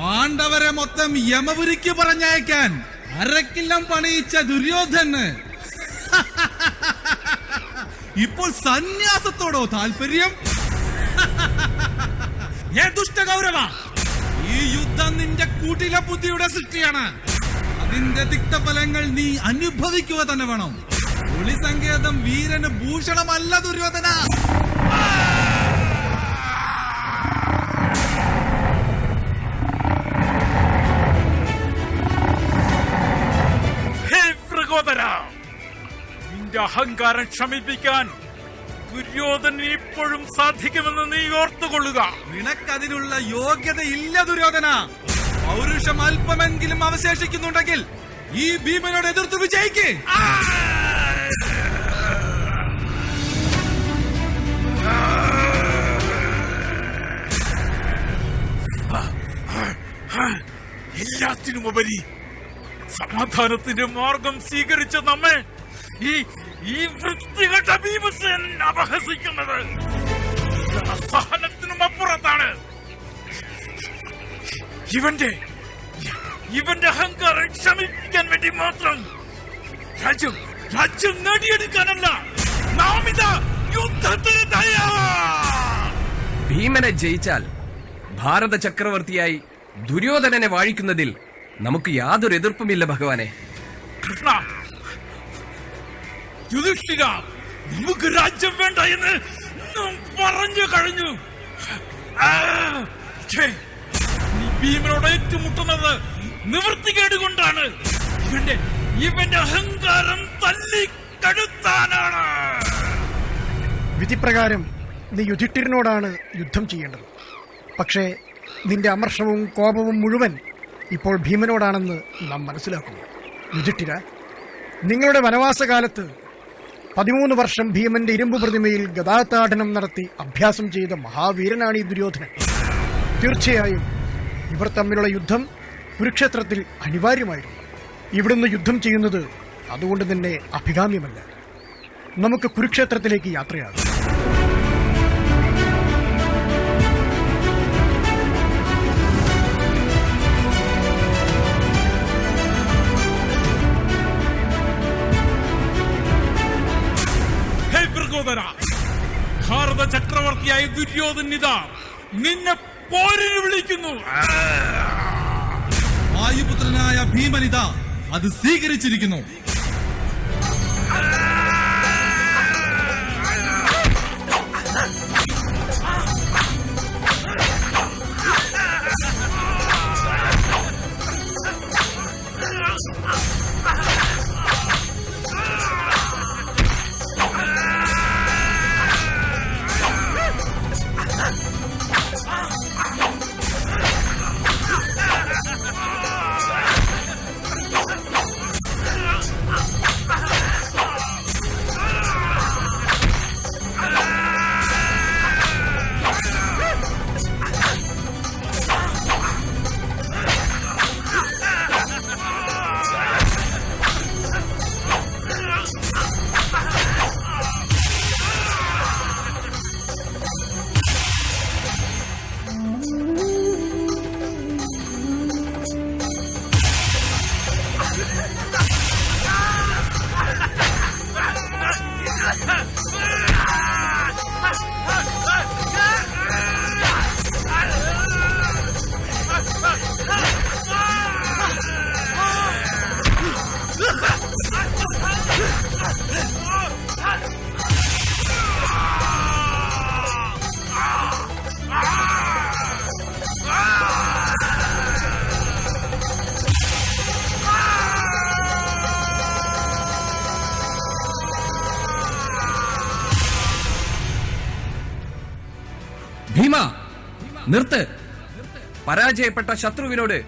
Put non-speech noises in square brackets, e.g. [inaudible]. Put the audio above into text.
പാണ്ഡവരെ മൊത്തം യമപുരിക്ക് പറഞ്ഞയക്കാൻ അരക്കില്ലം പണിയിച്ച ദുര്യോധന്. [laughs] ഇപ്പോൾ സന്യാസത്തോടോ താല്പര്യം [laughs] ഏ ദുഷ്ടഗൗരവ ഈ യുദ്ധം നിന്റെ കൂട്ടില ബുദ്ധിയുടെ സൃഷ്ടിയാണ്. അതിന്റെ തിക്തഫലങ്ങൾ നീ അനുഭവിക്കുക തന്നെ വേണം. ഒളി സങ്കേതം വീരന് ഭൂഷണമല്ല ദുര്യോധന. അഹങ്കാരം ക്ഷമിപ്പിക്കാൻ ദുര്യോധന ഇപ്പോഴും സാധിക്കുമെന്ന് നീ ഓർത്തുകൊള്ളുക. നിനക്കതിനുള്ള യോഗ്യത ഇല്ല ദുര്യോധന. പൗരുഷം അല്പമെങ്കിലും അവശേഷിക്കുന്നുണ്ടെങ്കിൽ ഈ ഭീമനോട് എതിർത്ത് വിജയിക്ക്. എല്ലാത്തിനുമുപരി സമാധാനത്തിന്റെ മാർഗം സ്വീകരിച്ച നമ്മെ ഈ ഈ വൃത്തികെട്ട ഭീമസേൻ അപഹസിക്കുന്നത്. സഹനത്തിനും അപ്പുറത്താണ്. ഇവന്റെ ഇവന്റെ അഹങ്കാരം ക്ഷമിപ്പിക്കാൻ വേണ്ടി മാത്രം രാജ്യം രാജ്യം നേടിയെടുക്കാനല്ല നാമിത ഇതാ യുദ്ധത്തിന് ഭീമനെ ജയിച്ചാൽ ഭാരത ചക്രവർത്തിയായി ദുര്യോധനനെ വാഴിക്കുന്നതിൽ നമുക്ക് യാതൊരു എതിർപ്പുമില്ല ഭഗവാനെ. കൃഷ്ണ യുധിഷ്ഠിര നമുക്ക് രാജ്യം വേണ്ട എന്ന് പറഞ്ഞു കഴിഞ്ഞു. ഭീമനോട് ഏറ്റുമുട്ടുന്നത് നിവൃത്തികേട് കൊണ്ടാണ് ഇവന്റെ ഇവന്റെ അഹങ്കാരം തല്ലിക്കടുത്താനാണ്. വിധിപ്രകാരം നീ യുധിഷ്ഠിരനോടാണ് യുദ്ധം ചെയ്യേണ്ടത്. പക്ഷേ നിന്റെ അമർഷവും കോപവും മുഴുവൻ ഇപ്പോൾ ഭീമനോടാണെന്ന് നാം മനസ്സിലാക്കുന്നു. യുധിഷ്ഠിര നിങ്ങളുടെ വനവാസകാലത്ത് പതിമൂന്ന് വർഷം ഭീമന്റെ ഇരുമ്പ് പ്രതിമയിൽ ഗതാഗതാടനം നടത്തി അഭ്യാസം ചെയ്ത മഹാവീരനാണ് ഈ ദുര്യോധനൻ. തീർച്ചയായും ഇവർ തമ്മിലുള്ള യുദ്ധം കുരുക്ഷേത്രത്തിൽ അനിവാര്യമായിരുന്നു. ഇവിടുന്ന് യുദ്ധം ചെയ്യുന്നത് അതുകൊണ്ട് തന്നെ അഭികാമ്യമല്ല. നമുക്ക് കുരുക്ഷേത്രത്തിലേക്ക് യാത്രയാകാം. ചക്രവർത്തിയായ ദുര്യോധനിത നിന്നെ പോരിന് വിളിക്കുന്നു. വായുപുത്രനായ ഭീമനിത അത് സ്വീകരിച്ചിരിക്കുന്നു. ഭീമ നിർത്ത്. പരാജയപ്പെട്ട ശത്രുവിനോട്